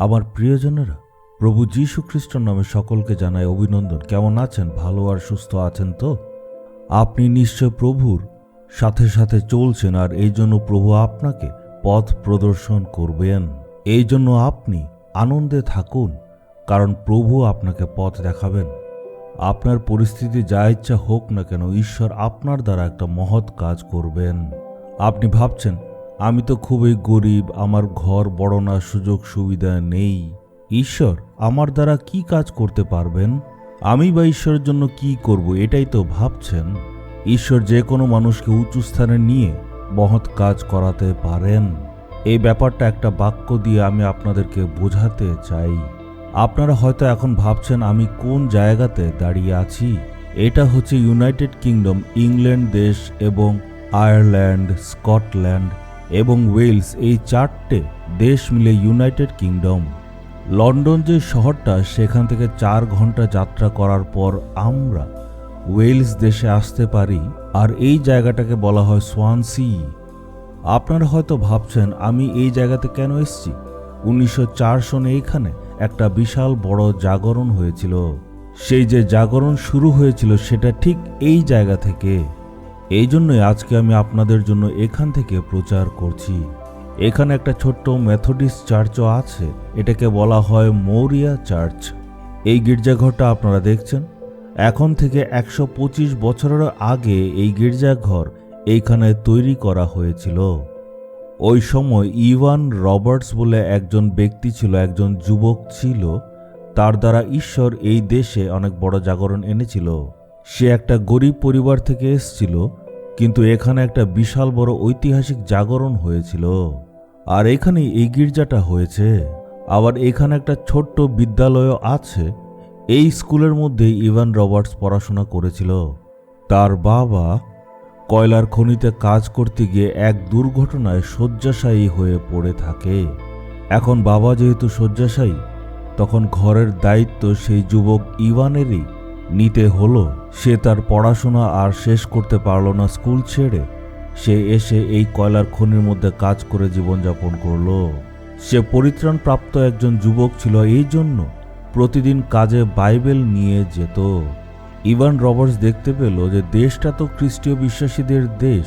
আমার প্রিয়জনেরা, প্রভু যীশু খ্রিস্টর নামে সকলকে জানাই অভিনন্দন। কেমন আছেন? ভালো আর সুস্থ আছেন তো? আপনি নিশ্চয় প্রভুর সাথে সাথে চলছেন আর এই জন্য প্রভু আপনাকে পথ প্রদর্শন করবেন। এই জন্য আপনি আনন্দে থাকুন, কারণ প্রভু আপনাকে পথ দেখাবেন। আপনার পরিস্থিতি যা ইচ্ছা হোক না কেন, ঈশ্বর আপনার দ্বারা একটা মহৎ কাজ করবেন। আপনি ভাবছেন আমি তো খুবই গরিব, আমার ঘর বড় না, সুযোগ সুবিধা নেই। ঈশ্বর, আমার দ্বারা কি কাজ করতে পারবেন? আমি বা ঈশ্বরের জন্য কি করব, এটাই তো ভাবছেন। ঈশ্বর যে কোনো মানুষকে উঁচু স্থানে নিয়ে মহৎ কাজ করাতে পারেন। এই ব্যাপারটা একটা বাক্য দিয়ে আমি আপনাদেরকে বোঝাতে চাই। আপনারা হয়তো এখন ভাবছেন, আমি কোন জায়গাতে দাঁড়িয়ে আছি? এটা হচ্ছে ইউনাইটেড কিংডম, ইংল্যান্ড দেশ এবং আয়ারল্যান্ড, স্কটল্যান্ড। এবং ওয়েলস এই চারটে দেশ মিলে ইউনাইটেড কিংডম। লন্ডন যে শহরটা, সেখান থেকে চার ঘণ্টা যাত্রা করার পর আমরা ওয়েলস দেশে আসতে পারি, আর এই জায়গাটাকে বলা হয় সোয়ানসি। আপনারা হয়তো ভাবছেন, আমি এই জায়গাতে কেন এসেছি? উনিশশো সনে এখানে একটা বিশাল বড় জাগরণ হয়েছিল। সেই যে জাগরণ শুরু হয়েছিল, সেটা ঠিক এই জায়গা থেকে। এই জন্যই আজকে আমি আপনাদের জন্য এখান থেকে প্রচার করছি। এখানে একটা ছোট্ট মেথডিস্ট চার্চও আছে। এটাকে বলা হয় মৌরিয়া চার্চ এই গির্জাঘরটা আপনারা দেখছেন। এখন থেকে একশো পঁচিশ বছরের আগে এই গির্জাঘর এইখানে তৈরি করা হয়েছিল। ওই সময় ইভান রবার্টস বলে একজন ব্যক্তি ছিল, একজন যুবক ছিল। তার দ্বারা ঈশ্বর এই দেশে অনেক বড় জাগরণ এনেছিল। সে একটা গরিব পরিবার থেকে এসছিল। কিন্তু এখানে একটা বিশাল বড় ঐতিহাসিক জাগরণ হয়েছিল। আর এখানে এই গির্জাটা হয়েছে। আবার এখানে একটা ছোট্ট বিদ্যালয়ও আছে। এই স্কুলের মধ্যে ইভান রবার্টস পড়াশোনা করেছিল। তার বাবা কয়লার খনিতে কাজ করতে গিয়ে এক দুর্ঘটনায় শয্যাশায়ী হয়ে পড়ে থাকে। এখন বাবা যেহেতু শয্যাশায়ী, তখন ঘরের দায়িত্ব সেই যুবক ইভানেরই। নিতে হলো, সে তার পড়াশোনা আর শেষ করতে পারল না স্কুল ছেড়ে। সে এসে এই কয়লার খনির মধ্যে কাজ করে জীবনযাপন করল। সে পরিত্রাণ প্রাপ্ত একজন যুবক ছিল, এই জন্য প্রতিদিন কাজে বাইবেল নিয়ে যেত। ইভান রবার্টস দেখতে পেল যে দেশটা তো খ্রিস্টীয় বিশ্বাসীদের দেশ,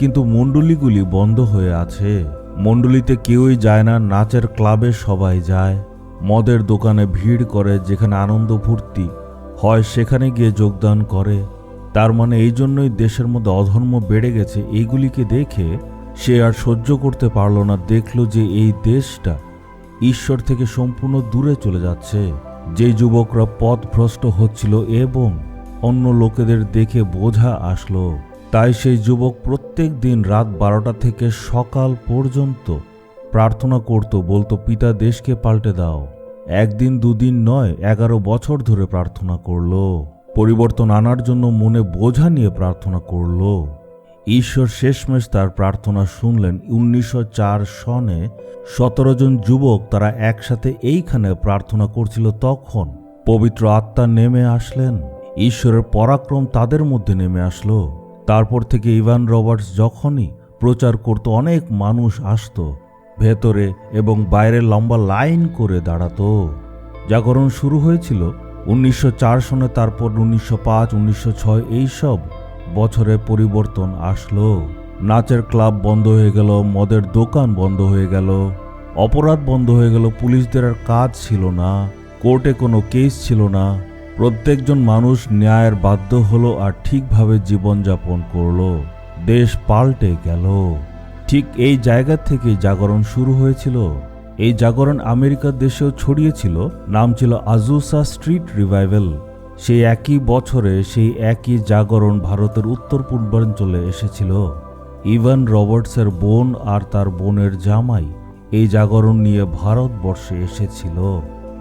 কিন্তু মণ্ডলীগুলি বন্ধ হয়ে আছে। মণ্ডলীতে কেউই যায় না, নাচের ক্লাবে সবাই যায়। মদের দোকানে ভিড় করে, যেখানে আনন্দ ফুর্তি হয় সেখানে গিয়ে যোগদান করে। তার মানে এই জন্যই দেশের মধ্যে অধর্ম বেড়ে গেছে, এইগুলিকে দেখে সে আর সহ্য করতে পারল না। দেখল যে এই দেশটা ঈশ্বর থেকে সম্পূর্ণ দূরে চলে যাচ্ছে। যে যুবকরা পথভ্রষ্ট হচ্ছিল এবং অন্য লোকেদের দেখে বোঝা আসলো, তাই সেই যুবক প্রত্যেক দিন রাত বারোটা থেকে সকাল পর্যন্ত প্রার্থনা করত, বলতো, পিতা, দেশকে পাল্টে দাও। একদিন, দুদিন নয়, এগারো বছর ধরে প্রার্থনা করল। পরিবর্তন আনার জন্য মনে বোঝা নিয়ে প্রার্থনা করল। ঈশ্বর শেষমেশ তার প্রার্থনা শুনলেন। উনিশশো চার সনে সতেরো জন যুবক তারা একসাথে এইখানে প্রার্থনা করছিল। তখন পবিত্র আত্মা নেমে আসলেন। ঈশ্বরের পরাক্রম তাদের মধ্যে নেমে আসলো। তারপর থেকে ইভান রবার্টস যখনই প্রচার করত অনেক মানুষ আসতো ভেতরে এবং বাইরে লম্বা লাইন করে দাঁড়াতো। জাগরণ শুরু হয়েছিল উনিশশো চার সনে, তারপর উনিশশো পাঁচ, উনিশশো ছয় এইসব বছরে পরিবর্তন আসলো। নাচের ক্লাব বন্ধ হয়ে গেল, মদের দোকান বন্ধ হয়ে গেল, অপরাধ বন্ধ হয়ে গেল, পুলিশদের আর কাজ ছিল না, কোর্টে কোনো কেস ছিল না, প্রত্যেকজন মানুষ ন্যায়ের বাধ্য হলো আর ঠিকভাবে জীবনযাপন করল। দেশ পাল্টে গেল। ঠিক এই জায়গা থেকে জাগরণ শুরু হয়েছিল। এই জাগরণ আমেরিকার দেশেও ছড়িয়েছিল, নাম ছিল আজুসা স্ট্রিট রিভাইভেল। সেই একই বছরে সেই একই জাগরণ ভারতের উত্তর পূর্বাঞ্চলে এসেছিল। ইভান রবার্টসের বোন আর তার বোনের জামাই এই জাগরণ নিয়ে ভারতবর্ষে এসেছিল।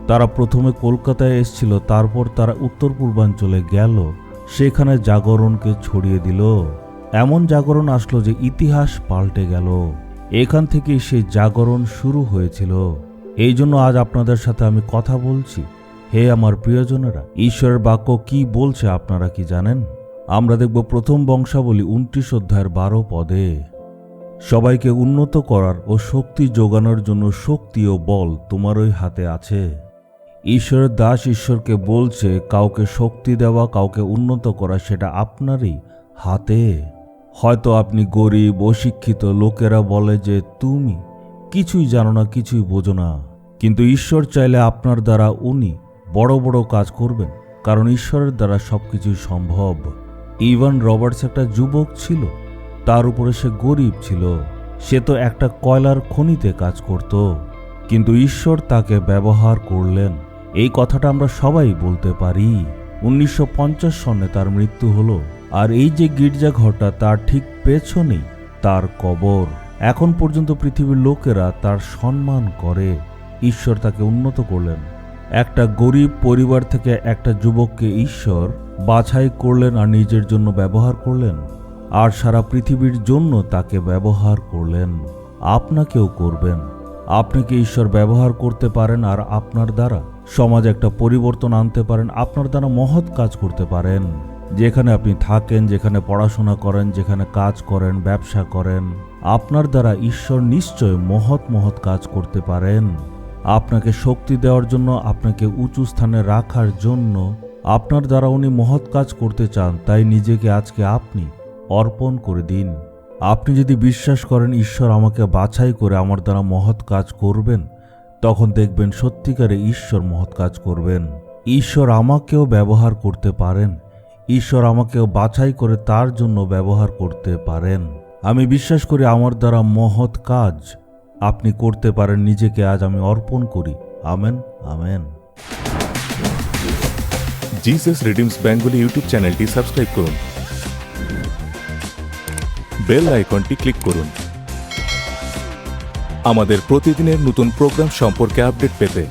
তারা প্রথমে কলকাতায় এসেছিল, তারপর তারা উত্তর পূর্বাঞ্চলে গেল, সেখানে জাগরণকে ছড়িয়ে দিল। এমন জাগরণ আসলো যে ইতিহাস পাল্টে গেল। এখান থেকেই সেই জাগরণ শুরু হয়েছিল। এই জন্য আজ আপনাদের সাথে আমি কথা বলছি। হে আমার প্রিয়জনেরা, ঈশ্বরের বাক্য কি বলছে আপনারা কি জানেন? আমরা দেখব প্রথম বংশাবলী উনত্রিশ অধ্যায়ের বারো পদে। সবাইকে উন্নত করার ও শক্তি যোগানোর জন্য শক্তি ও বল তোমারই হাতে আছে। ঈশ্বরের দাস ঈশ্বরকে বলছে, কাউকে শক্তি দেওয়া, কাউকে উন্নত করা, সেটা আপনারই হাতে। হয়তো আপনি গরিব, অশিক্ষিত লোকেরা বলে যে তুমি কিছুই জানো না, কিছুই বোঝো না। কিন্তু ঈশ্বর চাইলে আপনার দ্বারা উনি বড় বড় কাজ করবেন, কারণ ঈশ্বরের দ্বারা সবকিছুই সম্ভব। ইভান রবার্টস একটা যুবক ছিল, তার উপরে সে গরিব ছিল, সে তো একটা কয়লার খনিতে কাজ করত। কিন্তু ঈশ্বর তাকে ব্যবহার করলেন। এই কথাটা আমরা সবাই বলতে পারি। উনিশশো পঞ্চাশ সনে তার মৃত্যু হলো। আর এই যে গির্জাঘরটা তার ঠিক পেছনেই তার কবর। এখন পর্যন্ত পৃথিবীর লোকেরা তার সম্মান করে। ঈশ্বর তাকে উন্নত করলেন। একটা গরিব পরিবার থেকে একটা যুবককে ঈশ্বর বাছাই করলেন আর নিজের জন্য ব্যবহার করলেন। আর সারা পৃথিবীর জন্য তাকে ব্যবহার করলেন। আপনাকেও করবেন। আপনি কি ঈশ্বর ব্যবহার করতে পারেন আর আপনার দ্বারা? সমাজে একটা পরিবর্তন আনতে পারেন, আপনার দ্বারা মহৎ কাজ করতে পারেন। যেখানে আপনি থাকেন, যেখানে পড়াশোনা করেন, যেখানে কাজ করেন, ব্যবসা করেন, আপনার দ্বারা ঈশ্বর নিশ্চয় মহৎ মহৎ কাজ করতে পারেন। আপনাকে শক্তি দেওয়ার জন্য, আপনাকে উঁচু স্থানে রাখার জন্য, আপনার দ্বারা উনি মহৎ কাজ করতে চান, তাই নিজেকে আজকে আপনি অর্পণ করে দিন। আপনি যদি বিশ্বাস করেন, ঈশ্বর আমাকে বাছাই করে আমার দ্বারা মহৎ কাজ করবেন, তখন দেখবেন সত্যিকারে ঈশ্বর মহৎ কাজ করবেন। ঈশ্বর আমাকেও ব্যবহার করতে পারেন। ঈশ্বর আমাকেও বাছাই করে তার জন্য ব্যবহার করতে পারেন। আমি বিশ্বাস করি আমার দ্বারা মহৎ কাজ আপনি করতে পারেন, নিজেকে আজ আমি অর্পণ করি। Amen amen. Jesus redeems Bengali YouTube চ্যানেলটি সাবস্ক্রাইব করুন। বেল আইকনটি ক্লিক করুন। আমাদের প্রতিদিনের নতুন প্রোগ্রাম সম্পর্কে আপডেট পেতে